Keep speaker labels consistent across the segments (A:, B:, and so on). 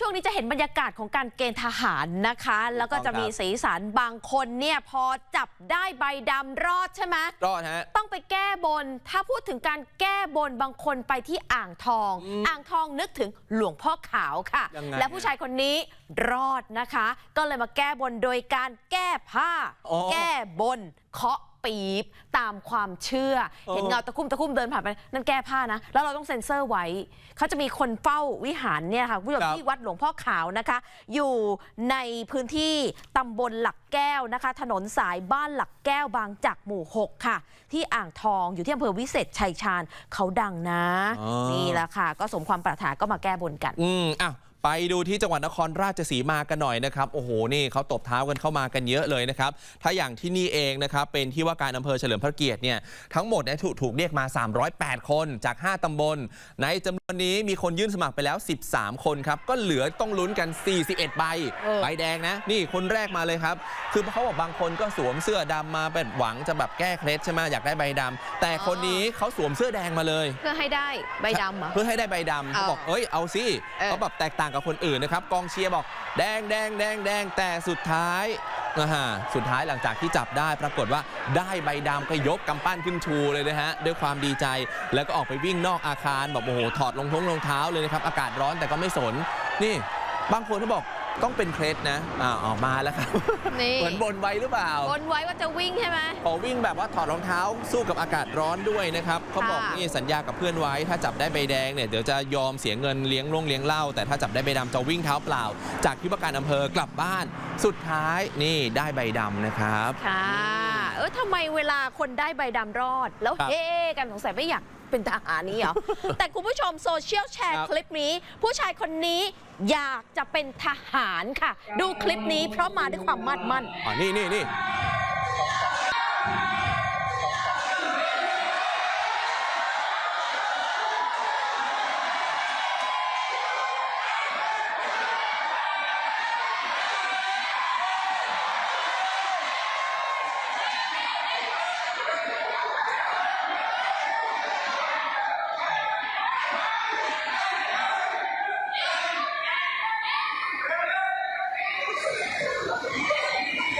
A: ช่วงนี้จะเห็นบรรยากาศของการเกณฑ์ทหารนะคะ แล้วก็จะมีสีสันบางคนเนี่ยพอจับได้ใบดำรอดใช่ไหม
B: รอดฮะ
A: ต้องไปแก้บน ถ้าพูดถึงการแก้บนบางคนไปที่อ่างทอง
B: อืม
A: อ่างทองนึกถึงหลวงพ่อขาวค่ะ
B: ยังไง
A: และผู้ชายคนนี้รอดนะคะ ก็เลยมาแก้บนโดยการแก้ผ้า
B: อ๋อ
A: แก้บนเคาะ ปี๊บตามความเชื่อ
B: เออ
A: เห็นเงาตะคุ่มตะคุ่มเดินผ่านไปนั่นแก้ผ้านะ แล้วเราต้องเซ็นเซอร์ไว้ เขาจะมีคนเฝ้าวิหารเนี่ยค่ะคุณผู้ชม
B: ครับ
A: ที่วัดหลวงพ่อขาวนะคะ อยู่ในพื้นที่ตำบลหลักแก้วนะคะ ถนนสายบ้านหลักแก้วบางจากหมู่ 6 ค่ะ ที่อ่างทองอยู่ที่อำเภอวิเศษชัยชาญเขาดังนะ
B: อ๋อ
A: นี่แหละค่ะ ก็สมความปรารถนาก็มาแก้บนกัน
B: อืมอะ ไปดูที่จังหวัดนครราชสีมากันหน่อยนะครับโอ้โหนี่เขาตบเท้ากันเข้ามากันเยอะเลยนะครับถ้าอย่างที่นี่เองนะครับเป็นที่ว่าการอำเภอเฉลิมพระเกียรติเนี่ยทั้งหมดเนี่ยถูกถูกเรียกมา 308 คนจาก 5 ตำบล ในจำนวนนี้มีคนยื่นสมัครไปแล้ว 13 คนครับก็เหลือต้องลุ้นกัน 41 ใบ
A: เออ
B: ใบแดงนะ นี่คนแรกมาเลยครับ คือเขาบอกบางคนก็สวมเสื้อดำมาเป็นหวังจะแบบแก้เคล็ดใช่ไหมอยากได้ใบดำแต่คนนี้เขาสวมเสื้อแดงมาเลย
A: เพื่อให้ได้ใบดำเหรอ
B: เพื่อให้ได้ใบดำเขาบอกเอ้ยเอาสิ
A: เออ
B: เขาแบบแตกต่างกับคนอื่นนะครับกองเชียร์บอกแดงแดงแดงแดงแต่สุดท้ายนะฮะสุดท้ายหลังจากที่จับได้ปรากฏว่าได้ใบดำก็ยกกำปั้นขึ้นชูเลยนะฮะด้วยความดีใจแล้วก็ออกไปวิ่งนอกอาคารบอกโอ้โหถอดรองท้องรองเท้าเลยนะครับอากาศร้อนแต่ก็ไม่สนนี่ บางคนเขาบอก ต้องเป็นเคล็ดนะอ่าออกมาแล้วครับ
A: นี่
B: เหมือนบนไว้หรือเปล่า
A: บนไว้ว่าจะวิ่งใช่ไหม
B: พอวิ่งแบบว่าถอดรองเท้าสู้กับอากาศร้อนด้วยนะครับเขาบอก
A: ค่ะ
B: นี่สัญญากับเพื่อนไว้ ถ้าจับได้ใบแดงเนี่ยเดี๋ยวจะยอมเสียเงินเลี้ยงลงเลี้ยงเหล้าแต่ถ้าจับได้ใบดำจะวิ่งเท้าเปล่า จากที่ว่าการอำเภอกลับบ้าน สุดท้ายนี่ได้ใบดำนะครับ
A: ค่ะ เออทำไมเวลาคนได้ใบดำรอด แล้ว
B: ครับ
A: เฮ้กันสงสัยไม่อยากเป็นทหารนี้เหรอ แต่คุณผู้ชมโซเชียลแชร์
B: ครับ
A: คลิปนี้ ผู้ชายคนนี้ อยากจะเป็นทหารค่ะ ดูคลิปนี้เพราะมาด้วยความมั่นมั่น
B: อ๋อนี่นี่นี่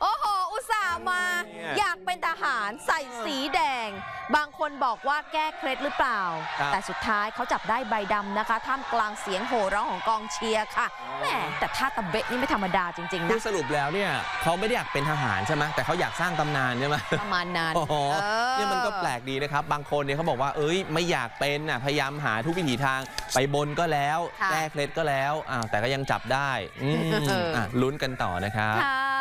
A: โอ้โห อุตส่าห์มา
B: เนี่ย
A: อยากเป็นทหารใส่สีแดง บางคนบอกว่าแก้เคล็ดหรือเปล่า
B: ครับ
A: แต่สุดท้ายเขาจับได้ใบดำนะคะ ท่ามกลางเสียงโห่ร้องของกองเชียร์ค่ะแหมแต่ท่าตะเบะนี่ไม่ธรรมดาจริง ๆ
B: คื
A: นะ
B: อสรุปแล้วเนี่ยเขาไม่ได้อยากเป็นทหารใช่ไหมแต่เขาอยากสร้างตำนานใช่ไหม
A: ประมาณนั้น
B: โอ้โห
A: เออ
B: เนี่ยมันก็แปลกดีนะครับ บางคนเนี่ยเขาบอกว่า เอ้ย ไม่อยากเป็นน่ะ พยายามหาทุกวิถีทาง ไปบนก็แล้ว
A: ค่ะ
B: แก้เคล็ดก็แล้ว อ้าว แต่ก็ยังจับได้ อืม
A: เอออ่
B: อะลุ้นกันต่อนะครับ
A: ค่ะ